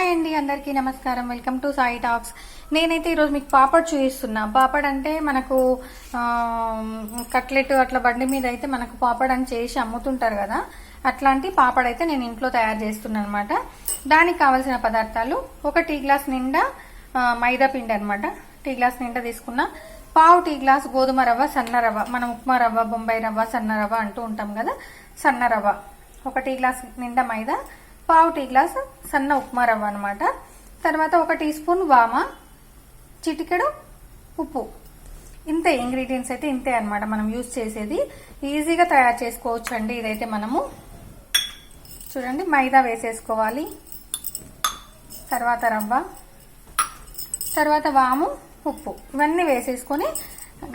Hi అండి అందరికీ నమస్కారం. Welcome to Sai talks. నేనైతే ఈరోజు మీకు పాపడ్ చూపిస్తున్నా. పాపడ్ అంటే మనకు కట్లెట్ అట్లా బండి మీద అయితే మనకు పాపడ్ అని చేసి అమ్ముతుంటారు కదా అట్లాంటి పాపడ్ అయితే నేను ఇంట్లో తయారు చేస్తున్నాను అనమాట దానికి కావాల్సిన పదార్థాలు ఒక టీ గ్లాస్ నిండా మైదా పిండి అనమాట టీ గ్లాస్ నిండా తీసుకున్న. పావు టీ గ్లాస్ గోధుమ రవ్వ సన్న రవ్వ. మనం ఉప్మా రవ్వ బొంబాయి రవ్వ సన్న రవ్వ అంటూ ఉంటాం కదా సన్న రవ్వ. ఒక టీ గ్లాస్ నిండా మైదా పావు టీ గ్లాస్ సన్న ఉప్మా రవ్వ అనమాట తర్వాత ఒక టీ స్పూన్ వామ చిటికెడు ఉప్పు. ఇంతే ఇంగ్రీడియంట్స్ అయితే ఇంతే అనమాట మనం యూజ్ చేసేది. ఈజీగా తయారు చేసుకోవచ్చు అండి ఇదైతే మనము చూడండి మైదా వేసేసుకోవాలి. తర్వాత రవ్వ. తర్వాత వాము ఉప్పు. ఇవన్నీ వేసేసుకొని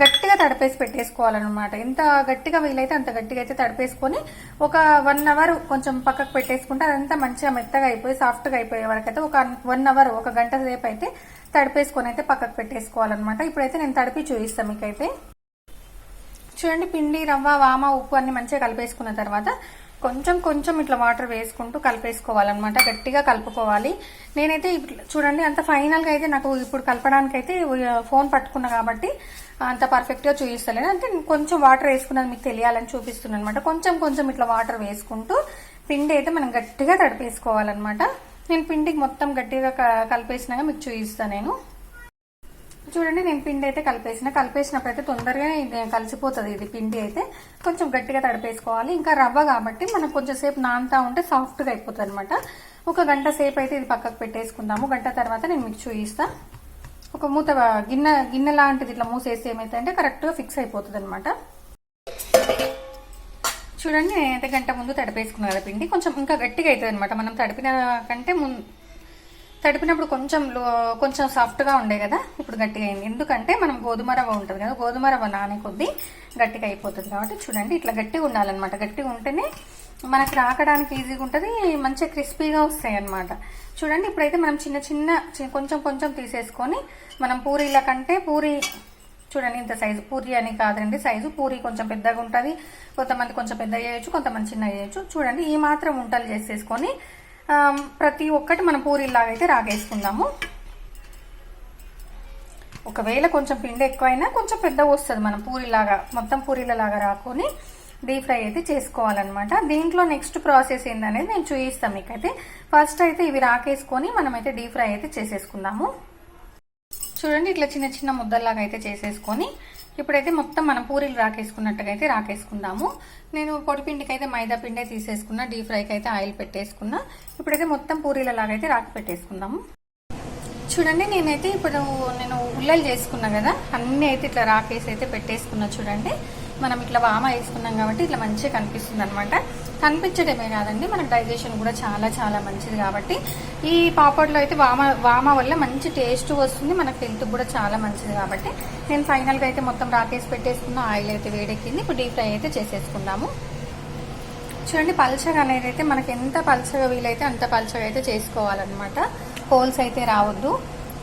గట్టిగా తడిపేసి పెట్టేసుకోవాలన్నమాట. ఎంత గట్టిగా వీలైతే అంత గట్టిగా అయితే తడిపేసుకొని ఒక వన్ అవర్ కొంచెం పక్కకు పెట్టేసుకుంటే అదంతా మంచిగా మెత్తగా అయిపోయి సాఫ్ట్గా అయిపోయే వరకు అయితే ఒక వన్ అవర్ ఒక గంట సేపు అయితే తడిపేసుకొని అయితే పక్కకు పెట్టేసుకోవాలన్నమాట. ఇప్పుడైతే నేను తడిపి చూపిస్తాను మీకైతే. చూడండి పిండి రవ్వ వామ ఉప్పు అన్ని మంచిగా కలిపేసుకున్న తర్వాత కొంచెం కొంచెం ఇట్లా వాటర్ వేసుకుంటూ కలిపేసుకోవాలన్నమాట. గట్టిగా కలుపుకోవాలి. నేనైతే చూడండి అంత ఫైనల్గా అయితే నాకు ఇప్పుడు కలపడానికి అయితే ఫోన్ పట్టుకున్నా కాబట్టి అంత పర్ఫెక్ట్గా చూపిస్తలేదు అంటే కొంచెం వాటర్ వేసుకున్నది మీకు తెలియాలని చూపిస్తున్నాను అనమాట కొంచెం కొంచెం ఇట్లా వాటర్ వేసుకుంటూ పిండి అయితే మనం గట్టిగా తడిపేసుకోవాలన్నమాట. నేను పిండికి మొత్తం గట్టిగా క- కలిపేసినాక మీకు చూపిస్తాను నేను. చూడండి నేను పిండి అయితే కలిపేసిన. కలిపేసినప్పుడు అయితే తొందరగానే ఇది కలిసిపోతుంది. ఇది పిండి అయితే కొంచెం గట్టిగా తడిపేసుకోవాలి. ఇంకా రవ్వ కాబట్టి మనం కొంచెం సేపు నానుతా ఉంటే సాఫ్ట్గా అయిపోతుంది అనమాట ఒక గంట సేపు అయితే ఇది పక్కకు పెట్టేసుకుందాము. గంట తర్వాత నేను మీకు చూపిస్తా ఒక మూత గిన్నె గిన్నె లాంటిది ఇట్లా మూసేసి ఏమైతే అంటే కరెక్ట్గా ఫిక్స్ అయిపోతుంది అనమాట చూడండి నేనైతే గంట ముందు తడిపేసుకున్నాను కదా పిండి. కొంచెం ఇంకా గట్టిగా అవుతుంది అనమాట మనం తడిపిన కంటే ముందు తడిపినప్పుడు కొంచెం లో- కొంచెం సాఫ్ట్గా ఉండే కదా ఇప్పుడు గట్టిగా అయింది. ఎందుకంటే మనం గోధుమ రవ్వ ఉంటుంది కదా గోధుమ రవ్వ నానే కొద్దీ గట్టిగా అయిపోతుంది కాబట్టి చూడండి ఇట్లా గట్టిగా ఉండాలన్నమాట. గట్టిగా ఉంటేనే మనకి రాకడానికి ఈజీగా ఉంటుంది మంచిగా క్రిస్పీగా వస్తాయి అన్నమాట. చూడండి ఇప్పుడైతే మనం చిన్న చిన్న చి- కొంచెం కొంచెం తీసేసుకొని మనం పూరీల కంటే పూరి చూడండి ఇంత సైజు పూరి అని కాదండి సైజు పూరి కొంచెం పెద్దగా ఉంటుంది. కొంతమంది కొంచెం పెద్ద చేయొచ్చు కొంతమంది చిన్న చేయొచ్చు. చూడండి ఈ మాత్రం ఉంటలు చేసేసుకొని ప్రతి ఒక్కటి మనం పూరీలాగా అయితే రాగేసుకుందాము. ఒకవేళ కొంచెం పిండి ఎక్కువైనా కొంచెం పెద్దగా వస్తుంది మనం పూరిలాగా మొత్తం పూరీలలాగా రాకొని డీప్ ఫ్రై అయితే చేసుకోవాలన్నమాట. దీంట్లో నెక్స్ట్ ప్రాసెస్ ఏందనేది నేను చూపిస్తాను మీకైతే. ఫస్ట్ అయితే ఇవి రాకేసుకొని మనమైతే డీప్ ఫ్రై అయితే చేసేసుకుందాము. చూడండి ఇట్లా చిన్న చిన్న ముద్దల్లాగా అయితే చేసేసుకొని ఇప్పుడైతే మొత్తం మనం పూరీలు రాకేసుకున్నట్టుగా అయితే రాకేసుకుందాము. నేను పొడిపిండికి అయితే మైదా పిండే తీసేసుకున్నా డీప్ ఫ్రైకి అయితే ఆయిల్ పెట్టేసుకున్నా. ఇప్పుడైతే మొత్తం పూరీలలాగైతే అయితే రాకి పెట్టేసుకుందాము. చూడండి నేనైతే ఇప్పుడు నేను ఉల్లలు చేసుకున్నా కదా అన్నీ అయితే ఇట్లా రాకేసి అయితే పెట్టేసుకున్నా చూడండి. మనం ఇట్లా వామ వేసుకున్నాం కాబట్టి ఇట్లా మంచిగా కనిపిస్తుంది అనమాట కనిపించడమే కాదండి మనకు డైజెషన్ కూడా చాలా చాలా మంచిది కాబట్టి. ఈ పాపడ్లో అయితే వామ వామ వల్ల మంచి టేస్ట్ వస్తుంది మనకు హెల్త్ కూడా చాలా మంచిది కాబట్టి. నేను ఫైనల్గా అయితే మొత్తం రాకేసి పెట్టేసుకున్న ఆయిల్ అయితే వేడెక్కింది ఇప్పుడు డీప్ ఫ్రై అయితే చేసేసుకుందాము. చూడండి పల్చగా అనేది అయితే మనకి ఎంత పల్చగా వీలైతే అంత పల్చగా అయితే చేసుకోవాలన్నమాట. హోల్స్ అయితే రావద్దు.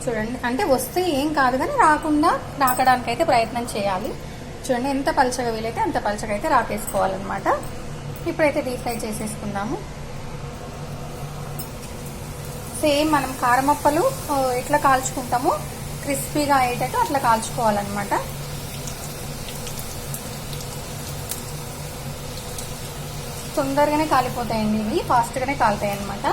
చూడండి అంటే వస్తే ఏం కాదు కానీ రాకుండా రాకడానికి అయితే ప్రయత్నం చేయాలి. చూడండి ఎంత పలచగా వీలైతే అంత పలచగా అయితే రాకేసుకోవాలన్నమాట ఇప్పుడైతే డీప్ ఫ్రై చేసేసుకుందాము. సేమ్ మనం కారమప్పలు ఎట్లా కాల్చుకుంటామో క్రిస్పీగా అయ్యేటట్టు అట్లా కాల్చుకోవాలన్నమాట. తొందరగానే కాలిపోతాయండి ఇవి ఫాస్ట్గానే కాలుతాయి అనమాట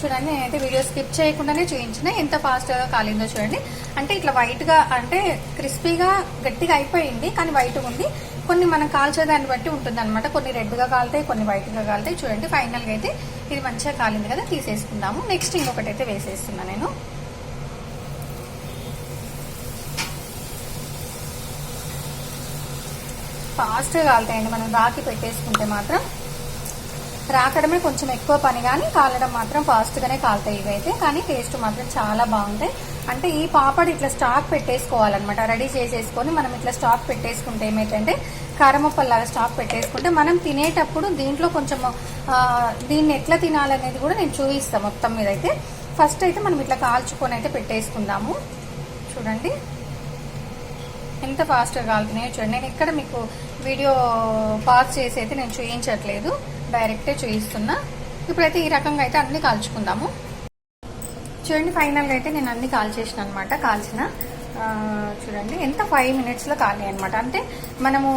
చూడండి నేనైతే వీడియో స్కిప్ చేయకుండానే చూపించిన ఎంత ఫాస్ట్గా కాలిందో చూడండి. అంటే ఇట్లా వైట్గా అంటే క్రిస్పీగా గట్టిగా అయిపోయింది కానీ వైట్గా ఉంది. కొన్ని మనం కాల్చే దాన్ని బట్టి ఉంటుంది అనమాట కొన్ని రెడ్గా కాలుతాయి కొన్ని వైట్గా కాలుతాయి. చూడండి ఫైనల్గా అయితే ఇది మంచిగా కాలింది కదా తీసేసుకుందాము. నెక్స్ట్ ఇంకొకటి అయితే వేసేస్తున్నా నేను. ఫాస్ట్గా కాలుతాయండి మనం రాకి పెట్టేసుకుంటే మాత్రం. రాకడమే కొంచెం ఎక్కువ పని కానీ కాలడం మాత్రం ఫాస్ట్గానే కాలుతాయి ఇవైతే కానీ టేస్ట్ మాత్రం చాలా బాగుంటాయి. అంటే ఈ పాపడ్ ఇట్లా స్టాక్ పెట్టేసుకోవాలన్నమాట. రెడీ చేసేసుకొని మనం ఇట్లా స్టాక్ పెట్టేసుకుంటే ఏమైందంటే కారమప్పల్లాగా స్టాక్ పెట్టేసుకుంటే మనం తినేటప్పుడు దీంట్లో కొంచెం దీన్ని ఎట్లా తినాలనేది కూడా నేను చూపిస్తాను మొత్తం మీద అయితే. ఫస్ట్ అయితే మనం ఇట్లా కాల్చుకొని అయితే పెట్టేసుకుందాము. చూడండి. ఎంత ఫాస్ట్గా కాలుతున్నాయో చూడండి. నేను ఎక్కడ మీకు వీడియో పాస్ చేసి అయితే నేను చూపించట్లేదు. డైరెక్టే చూపిస్తున్నా ఇప్పుడైతే ఈ రకంగా అయితే అన్ని కాల్చుకుందాము. చూడండి ఫైనల్గా అయితే నేను అన్ని కాల్చేసిన అనమాట కాల్చిన చూడండి ఎంత ఫైవ్ మినిట్స్లో కాలి అనమాట అంటే మనము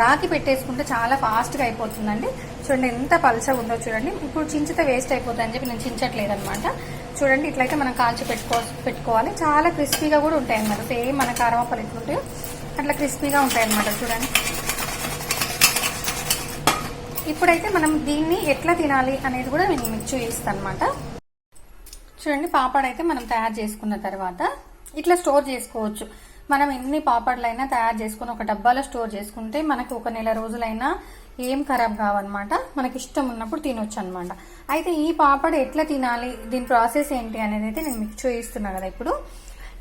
రాకి పెట్టేసుకుంటే చాలా ఫాస్ట్గా అయిపోతుందండి. చూడండి ఎంత పల్చగా ఉందో చూడండి. ఇప్పుడు చించితే వేస్ట్ అయిపోతుంది అని చెప్పి నేను చించట్లేదు అనమాట చూడండి ఇట్లయితే మనం కాల్చి పెట్టుకో పెట్టుకోవాలి. చాలా క్రిస్పీగా కూడా ఉంటాయి అనమాట సేమ్ మన కారమప్పలు ఎట్లుంటాయో అట్లా క్రిస్పీగా ఉంటాయి అనమాట చూడండి. ఇప్పుడైతే మనం దీన్ని ఎట్లా తినాలి అనేది కూడా నేను మీకు చూపిస్తాను అనమాట చూడండి పాపడ్ అయితే మనం తయారు చేసుకున్న తర్వాత ఇట్లా స్టోర్ చేసుకోవచ్చు. మనం ఎన్ని పాపడ్లైనా తయారు చేసుకుని ఒక డబ్బాలో స్టోర్ చేసుకుంటే మనకి ఒక నెల రోజులైనా ఏం ఖరాబ్ కావన్నమాట. మనకి ఇష్టం ఉన్నప్పుడు తినొచ్చు అనమాట అయితే ఈ పాపడ్ ఎట్లా తినాలి? దీని ప్రాసెస్ ఏంటి అనేది అయితే నేను మీకు చూపిస్తున్నా కదా ఇప్పుడు.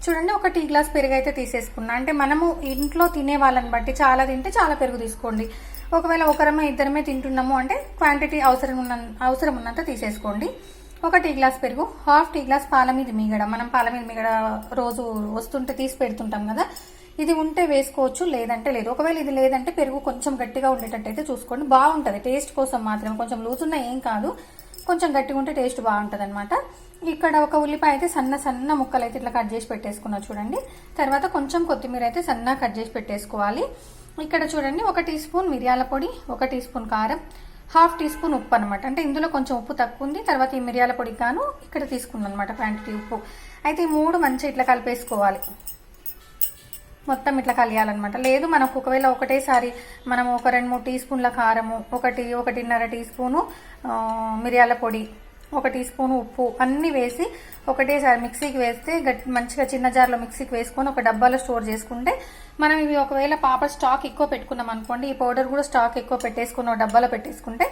చూడండి ఒక టీ గ్లాస్ పెరుగు అయితే తీసేసుకున్నా. అంటే మనము ఇంట్లో తినే వాళ్ళని బట్టి చాలా తింటే చాలా పెరుగు తీసుకోండి. ఒకవేళ ఒకరమే ఇద్దరమే తింటున్నాము అంటే క్వాంటిటీ అవసరం ఉన్న అవసరం ఉన్నంత తీసేసుకోండి. ఒక టీ గ్లాస్ పెరుగు హాఫ్ టీ గ్లాస్ పాల మీద మిగడ. మనం పాల మీద మీగడ రోజు వస్తుంటే తీసి పెడుతుంటాం కదా. ఇది ఉంటే వేసుకోవచ్చు లేదంటే లేదు. ఒకవేళ ఇది లేదంటే పెరుగు కొంచెం గట్టిగా ఉండేటట్టయితే చూసుకోండి. బాగుంటుంది. టేస్ట్ కోసం మాత్రమే కొంచెం లూజ్ ఉన్నా ఏం కాదు. కొంచెం గట్టిగా ఉంటే టేస్ట్ బాగుంటుంది అనమాట ఇక్కడ ఒక ఉల్లిపాయ అయితే సన్న సన్న ముక్కలు అయితే ఇట్లా కట్ చేసి పెట్టేసుకున్నా చూడండి. తర్వాత కొంచెం కొత్తిమీర అయితే సన్న కట్ చేసి పెట్టేసుకోవాలి. ఇక్కడ చూడండి ఒక టీ స్పూన్ మిరియాల పొడి ఒక టీ స్పూన్ కారం హాఫ్ టీ స్పూన్ ఉప్పు అనమాట అంటే ఇందులో కొంచెం ఉప్పు తక్కువ ఉంది తర్వాత ఈ మిరియాల పొడి గాను ఇక్కడ తీసుకున్నాను అనమాట క్వాంటిటీ ఉప్పు. అయితే ఈ మూడు మంచిగా ఇట్లా కలిపేసుకోవాలి. మొత్తం ఇట్లా కలియాలన్నమాట. లేదు మనకు ఒకవేళ ఒకటేసారి మనం ఒక రెండు మూడు టీ స్పూన్ల కారము ఒకటి ఒకటిన్నర టీ స్పూను మిరియాల పొడి ఒక టీ స్పూన్ ఉప్పు అన్నీ వేసి ఒకటేసారి మిక్సీకి వేస్తే గట్టి మంచిగా చిన్న జార్లో మిక్సీకి వేసుకొని ఒక డబ్బాలో స్టోర్ చేసుకుంటే మనం ఇవి ఒకవేళ పాప స్టాక్ ఎక్కువ పెట్టుకున్నాం అనుకోండి ఈ పౌడర్ కూడా స్టాక్ ఎక్కువ పెట్టేసుకుని ఒక డబ్బాలో పెట్టేసుకుంటే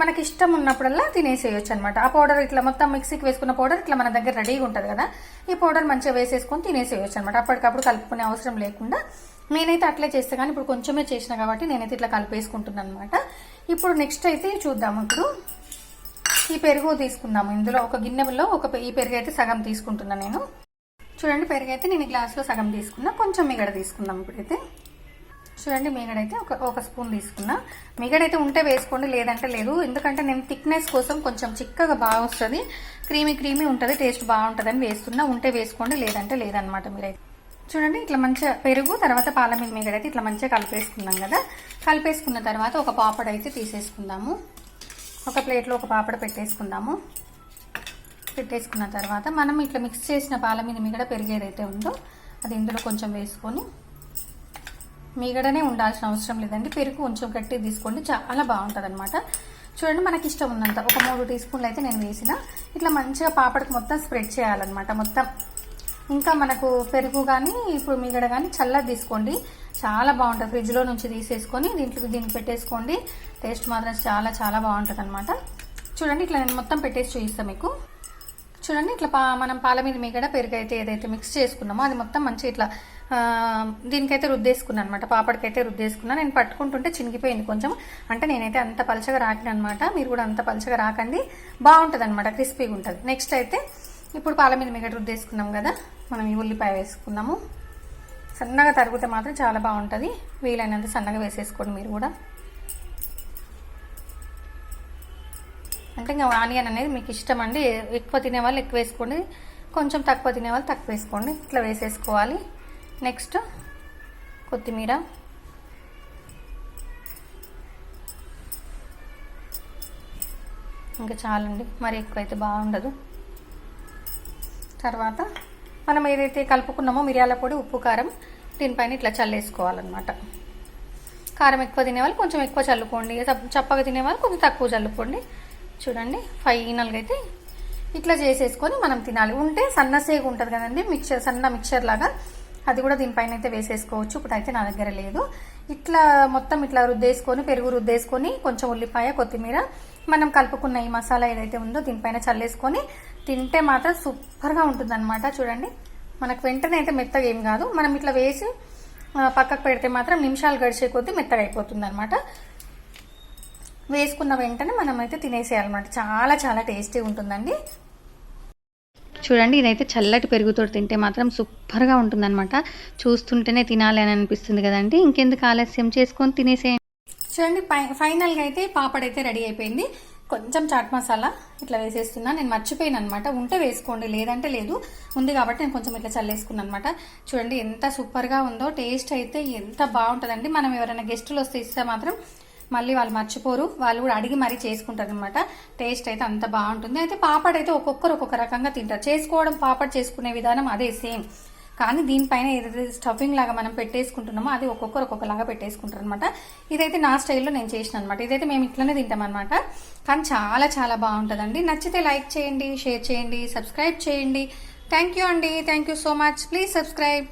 మనకి ఇష్టం ఉన్నప్పుడల్లా తినేసేయచ్చు అనమాట ఆ పౌడర్ ఇట్లా మొత్తం మిక్సీకి వేసుకున్న పౌడర్ ఇట్లా మన దగ్గర రెడీగా ఉంటుంది కదా ఈ పౌడర్ మంచిగా వేసేసుకొని తినేసేయచ్చు అనమాట అప్పటికప్పుడు కలుపుకునే అవసరం లేకుండా. నేనైతే అట్లే చేస్తా కానీ ఇప్పుడు కొంచెమే చేసిన కాబట్టి నేనైతే ఇట్లా కలిపేసుకుంటున్నాను అనమాట ఇప్పుడు నెక్స్ట్ అయితే చూద్దాము. ఇప్పుడు ఈ పెరుగు తీసుకుందాము. ఇందులో ఒక గిన్నెలో ఒక పె- ఈ పెరుగు అయితే సగం తీసుకుంటున్నాను నేను. చూడండి పెరుగు అయితే నేను గ్లాస్లో సగం తీసుకున్నా. కొంచెం మిగడ తీసుకుందాం ఇప్పుడైతే. చూడండి మిగడైతే ఒక ఒక స్పూన్ తీసుకున్నా. మిగడైతే ఉంటే వేసుకోండి లేదంటే లేదు. ఎందుకంటే నేను థిక్నెస్ కోసం కొంచెం చిక్కగా బాగా వస్తుంది. క్రీమీ క్రీమీ ఉంటుంది టేస్ట్ బాగుంటుందని వేస్తున్నా. ఉంటే వేసుకోండి లేదంటే లేదనమాట మీరైతే. చూడండి ఇట్లా మంచిగా పెరుగు తర్వాత పాల మీద మీగడైతే ఇట్లా మంచిగా కలిపేసుకున్నాం కదా. కలిపేసుకున్న తర్వాత ఒక పాపడ్ అయితే తీసేసుకుందాము. ఒక ప్లేట్లో ఒక పాపడ పెట్టేసుకుందాము. పెట్టేసుకున్న తర్వాత మనం ఇట్లా మిక్స్ చేసిన పాల మీద మీగడ పెరిగేదైతే ఉందో అది ఇందులో కొంచెం వేసుకొని మిగడనే ఉండాల్సిన అవసరం లేదండి. పెరుగు కొంచెం గట్టి తీసుకోండి. చాలా బాగుంటుంది అనమాట చూడండి మనకి ఇష్టం ఉన్నంత. ఒక మూడు టీ స్పూన్లు అయితే నేను వేసిన. ఇట్లా మంచిగా పాపడకి మొత్తం స్ప్రెడ్ చేయాలన్నమాట మొత్తం. ఇంకా మనకు పెరుగు కానీ ఇప్పుడు మిగడ కానీ చల్లది తీసుకోండి. చాలా బాగుంటుంది ఫ్రిడ్జ్లో నుంచి తీసేసుకొని దీంట్లో దీన్ని పెట్టేసుకోండి. టేస్ట్ మాత్రం చాలా చాలా బాగుంటుంది అనమాట చూడండి ఇట్లా నేను మొత్తం పెట్టేసి చూపిస్తాను మీకు. చూడండి ఇట్లా పా మనం పాల మీద మీగడ పెరుగు అయితే ఏదైతే మిక్స్ చేసుకున్నామో అది మొత్తం మంచి ఇట్లా దీనికైతే రుద్దేసుకున్నాను అనమాట పాపడికైతే రుద్దేసుకున్నాను నేను పట్టుకుంటుంటే చినిగిపోయింది కొంచెం. అంటే నేనైతే అంత పలచగా రాకిన అనమాట మీరు కూడా అంత పలచగా రాకండి. బాగుంటుంది అనమాట క్రిస్పీగా ఉంటుంది నెక్స్ట్ అయితే ఇప్పుడు పాల మీద మీగడ రుద్దేసుకున్నాం కదా. మనం ఈ ఉల్లిపాయ వేసుకున్నాము. సన్నగా తరిగితే మాత్రం చాలా బాగుంటుంది. వీలైనంత సన్నగా వేసేసుకోండి మీరు కూడా. అంటే ఇంకా ఆనియన్ అనేది మీకు ఇష్టం అండి. ఎక్కువ తినే వాళ్ళు ఎక్కువ వేసుకోండి. కొంచెం తక్కువ తినే వాళ్ళు తక్కువ వేసుకోండి. ఇట్లా వేసేసుకోవాలి. నెక్స్ట్ కొత్తిమీర. ఇంకా చాలండి. మరి ఎక్కువ అయితే బాగుండదు. తర్వాత మనం ఏదైతే కలుపుకున్నామో మిరియాల పొడి ఉప్పు కారం దీనిపైన ఇట్లా చల్లేసుకోవాలన్నమాట. కారం ఎక్కువ తినేవాళ్ళు కొంచెం ఎక్కువ చల్లుకోండి. చప్పగా తినేవాళ్ళు కొంచెం తక్కువ చల్లుకోండి. చూడండి ఫైనల్గా అయితే ఇట్లా చేసేసుకొని మనం తినాలి. ఉంటే సన్న సేగు ఉంటుంది కదండి మిక్చర్ సన్న మిక్చర్ లాగా. అది కూడా దీనిపైన అయితే వేసేసుకోవచ్చు. ఇప్పుడు అయితే నా దగ్గర లేదు. ఇట్లా మొత్తం ఇట్లా రుద్దేసుకొని పెరుగు రుద్దేసుకొని కొంచెం ఉల్లిపాయ కొత్తిమీర మనం కలుపుకున్న ఈ మసాలా ఏదైతే ఉందో దీనిపైన చల్లేసుకొని తింటే మాత్రం సూపర్గా ఉంటుంది చూడండి. మనకు వెంటనే అయితే మెత్తగా ఏం కాదు. మనం ఇట్లా వేసి పక్కకు పెడితే మాత్రం నిమిషాలు గడిచే కొద్దీ మెత్తగా అయిపోతుంది అనమాట వేసుకున్న వెంటనే మనం అయితే తినేసేయాలన్నమాట. చాలా చాలా టేస్టీ ఉంటుందండి. చూడండి ఇదైతే చల్లటి పెరుగుతో తింటే మాత్రం సూపర్గా ఉంటుందన్నమాట. చూస్తుంటేనే తినాలి అని అనిపిస్తుంది కదండి. ఇంకెందుకు ఆలస్యం? చేసుకొని తినేసేయండి. చూడండి ఫైనల్గా అయితే పాపడైతే రెడీ అయిపోయింది. కొంచెం చాట్ మసాలా ఇట్లా వేసేస్తున్నా. నేను మర్చిపోయాను అనమాట ఉంటే వేసుకోండి లేదంటే లేదు. ఉంది కాబట్టి నేను కొంచెం ఇట్లా చల్లేసుకున్నాను అనమాట చూడండి ఎంత సూపర్గా ఉందో టేస్ట్ అయితే ఎంత బాగుంటుందండి. మనం ఎవరైనా గెస్టులు వస్తే ఇస్తే మాత్రం మళ్ళీ వాళ్ళు మర్చిపోరు. వాళ్ళు కూడా అడిగి మరీ చేసుకుంటారు అనమాట టేస్ట్ అయితే అంత బాగుంటుంది. అయితే పాపడ్ అయితే ఒక్కొక్కరు ఒక్కొక్క రకంగా తింటారు. చేసుకోవడం పాపడ్ చేసుకునే విధానం అదే సేమ్ కానీ దీనిపైన ఏదైతే స్టఫింగ్ లాగా మనం పెట్టేసుకుంటున్నామో అది ఒక్కొక్కరు ఒక్కొక్కలాగా పెట్టేసుకుంటారు అనమాట ఇదైతే నా స్టైల్లో నేను చేసిన అనమాట ఇదైతే మేము ఇట్లనే తింటాం అనమాట కానీ చాలా చాలా బాగుంటుందండి. నచ్చితే లైక్ చేయండి షేర్ చేయండి సబ్స్క్రైబ్ చేయండి. థ్యాంక్ యూ అండి. Thank you so much please subscribe